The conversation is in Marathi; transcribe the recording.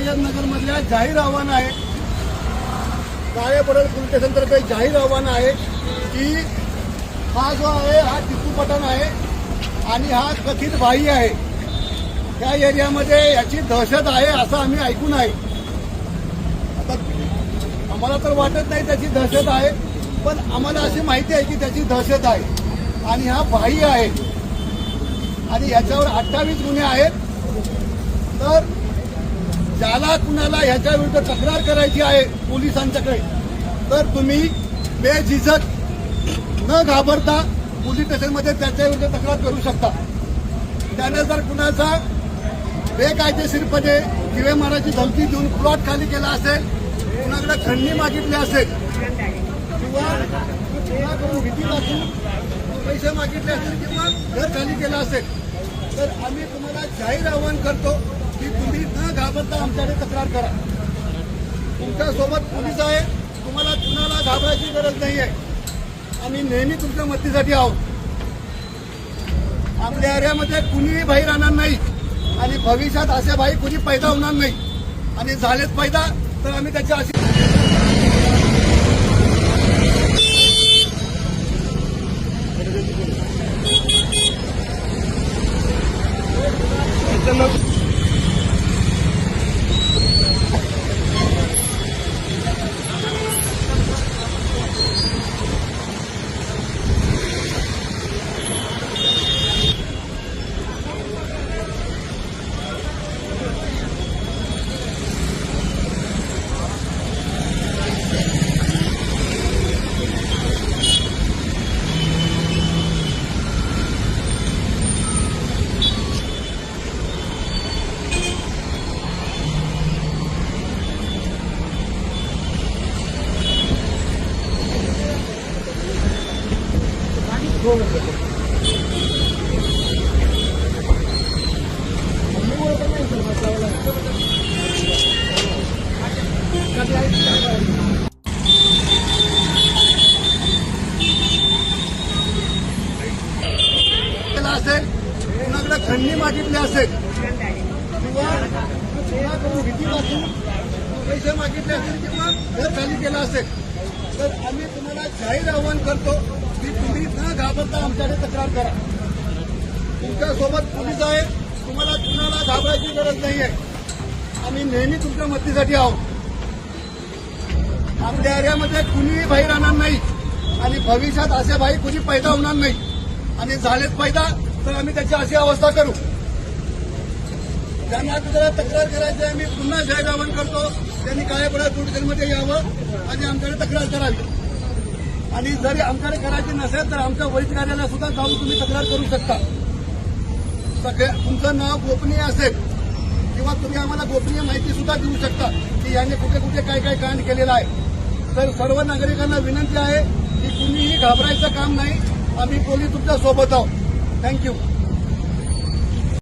सय्यदनगरमधल्या जाहीर आव्हान आहे काळे पडल पोलीस स्टेशनतर्फे जाहीर आव्हान आहे की हा जो आहे हा टिपू पठाण आहे आणि हा कथित भाई आहे त्या एरियामध्ये याची दहशत आहे असं आम्ही ऐकून आहे आता आम्हाला तर वाटत नाही त्याची दहशत आहे पण आम्हाला अशी माहिती आहे की त्याची दहशत आहे आणि हा भाई आहे. आणि याच्यावर अठ्ठावीस गुन्हे आहेत. तर ज्याला कुणाला ह्याच्या विरुद्ध तक्रार करायची आहे पोलिसांच्याकडे तर तुम्ही बेझिझक न घाबरता पोलीस स्टेशनमध्ये त्याच्या विरुद्ध तक्रार करू शकता. त्याने जर कुणाचा बेकायदेशीरपणे किवे मारायची धमकी देऊन प्लॉट खाली केला असेल कुणाकडे खंडणी मागितली असेल किंवा कुणाकडून भीती वाचून पैसे मागितले असेल किंवा घर खाली केला असेल तर आम्ही तुम्हाला जाहीर आवाहन करतो की तुम्ही न घाबरता आमच्याकडे तक्रार करा. तुमच्यासोबत पोलीस आहे. तुम्हाला कुणाला घाबरायची गरज नाही आहे आम्ही नेहमी तुमच्या मदतीसाठी आहोत. आपल्या एरियामध्ये कुणीही भाई राहणार नाही. आणि भविष्यात असे भाई कुणी पैदा होणार नाही. आणि झालेच पैदा तर आम्ही त्याच्या अशी केला असेल कुणाकडे खंडणी मागितली असेल किंवा कुणाकडून भीती वाचून पैसे मागितले असेल किंवा घर खाली केलं असेल तर आम्ही तुम्हाला जाहीर आव्हान करतो. घाबरता आमच्याकडे तक्रार करा. तुमच्यासोबत पोलीस आहे तुम्हाला कुणाला घाबरायची गरज नाहीये. आम्ही नेहमी तुमच्या मदतीसाठी आहोत. आपल्या एरियामध्ये कुणीही भाई राहणार नाही आणि भविष्यात असे भाई कुणी पैदा होणार नाही. आणि झालेच पैदा तर आम्ही त्याची अशी अवस्था करू. ज्यांना आपल्याला तक्रार करायची आहे मी पुन्हा जयगावन करतो. त्यांनी काळेपडा पोलिसांमध्ये यावं आणि आमच्याकडे तक्रार करावी. आणि जरी आमच्याकडे करायची नसेल तर आमच्या वरिष्ठ कार्यालयात सुद्धा जाऊन तुम्ही तक्रार करू शकता. सगळे तुमचं नाव गोपनीय असेल किंवा तुम्ही आम्हाला गोपनीय माहिती सुद्धा देऊ शकता की याने कुठे कुठे काय काय कांड केलेलं आहे. तर सर्व नागरिकांना विनंती आहे की कुणीही घाबरायचं काम नाही. आम्ही पोलीस तुमच्यासोबत आहोत थँक्यू